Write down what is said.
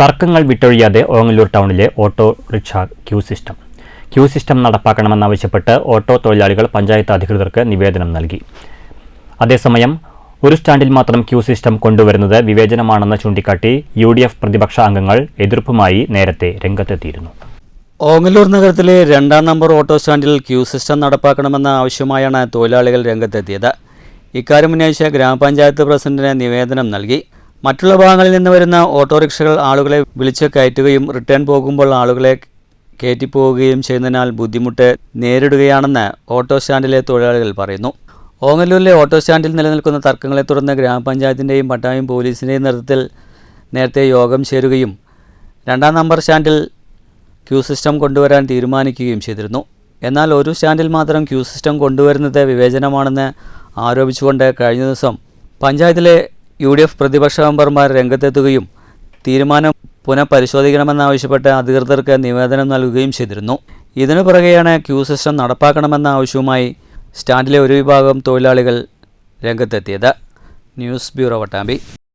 തർക്കങ്ങൾ വിട്ടൊഴിയാതെ ഓങ്ങല്ലൂർ ടൗണിലെ auto rickshaw queue system. Queue system നടപ്പാക്കണമെന്നാവശ്യപ്പെട്ട് auto തൊഴിലാളികൾ പഞ്ചായത്ത് അധികൃതർക്ക് നിവേദനം നൽകി. അതേസമയം ഒരു സ്റ്റാൻഡിൽ മാത്രം ക്യൂ സിസ്റ്റം കൊണ്ടുവരുന്നത് വിവേചനമാണെന്ന് ചൂണ്ടിക്കാട്ടി യു ഡി എഫ് പ്രതിപക്ഷ അംഗങ്ങൾ എതിർപ്പുമായി നേരത്തെ രംഗത്തെത്തിയിരുന്നു. ഓങ്ങല്ലൂർ നഗരത്തിലെ രണ്ടാം നമ്പർ ഓട്ടോ സ്റ്റാൻഡിൽ ക്യൂ സിസ്റ്റം നടപ്പാക്കണമെന്ന ആവശ്യമായാണ് തൊഴിലാളികൾ രംഗത്തെത്തിയത്. ഇക്കാര്യം ഉന്നയിച്ച ഗ്രാമപഞ്ചായത്ത് പ്രസിഡന്റിന് നിവേദനം നൽകി. മറ്റുള്ള ഭാഗങ്ങളിൽ നിന്ന് വരുന്ന ഓട്ടോറിക്ഷകൾ ആളുകളെ വിളിച്ച് കയറ്റുകയും റിട്ടേൺ പോകുമ്പോൾ ആളുകളെ കയറ്റിപ്പോവുകയും ചെയ്യുന്നതിനാൽ ബുദ്ധിമുട്ട് നേരിടുകയാണെന്ന് ഓട്ടോ സ്റ്റാൻഡിലെ തൊഴിലാളികൾ പറയുന്നു. ഓങ്ങല്ലൂരിലെ ഓട്ടോ സ്റ്റാൻഡിൽ നിലനിൽക്കുന്ന തർക്കങ്ങളെ തുടർന്ന് ഗ്രാമപഞ്ചായത്തിന്റെയും പട്ടായം പോലീസിന്റെയും നേതൃത്വത്തിൽ നേരത്തെ യോഗം ചേരുകയും രണ്ടാം നമ്പർ സ്റ്റാൻഡിൽ ക്യൂ സിസ്റ്റം കൊണ്ടുവരാൻ തീരുമാനിക്കുകയും ചെയ്തിരുന്നു. എന്നാൽ ഒരു സ്റ്റാൻഡിൽ മാത്രം ക്യൂ സിസ്റ്റം കൊണ്ടുവരുന്നത് വിവേചനമാണെന്ന് ആരോപിച്ചുകൊണ്ട് കഴിഞ്ഞ ദിവസം പഞ്ചായത്തിലെ യു ഡി എഫ് പ്രതിപക്ഷ മെമ്പർമാർ രംഗത്തെത്തുകയും തീരുമാനം പുനഃപരിശോധിക്കണമെന്നാവശ്യപ്പെട്ട് അധികൃതർക്ക് നിവേദനം നൽകുകയും ചെയ്തിരുന്നു. ഇതിനു പുറകെയാണ് ക്യൂ സിസ്റ്റം നടപ്പാക്കണമെന്ന ആവശ്യവുമായി സ്റ്റാൻഡിലെ ഒരു വിഭാഗം തൊഴിലാളികൾ രംഗത്തെത്തിയത്. News bureau വട്ടാമ്പി.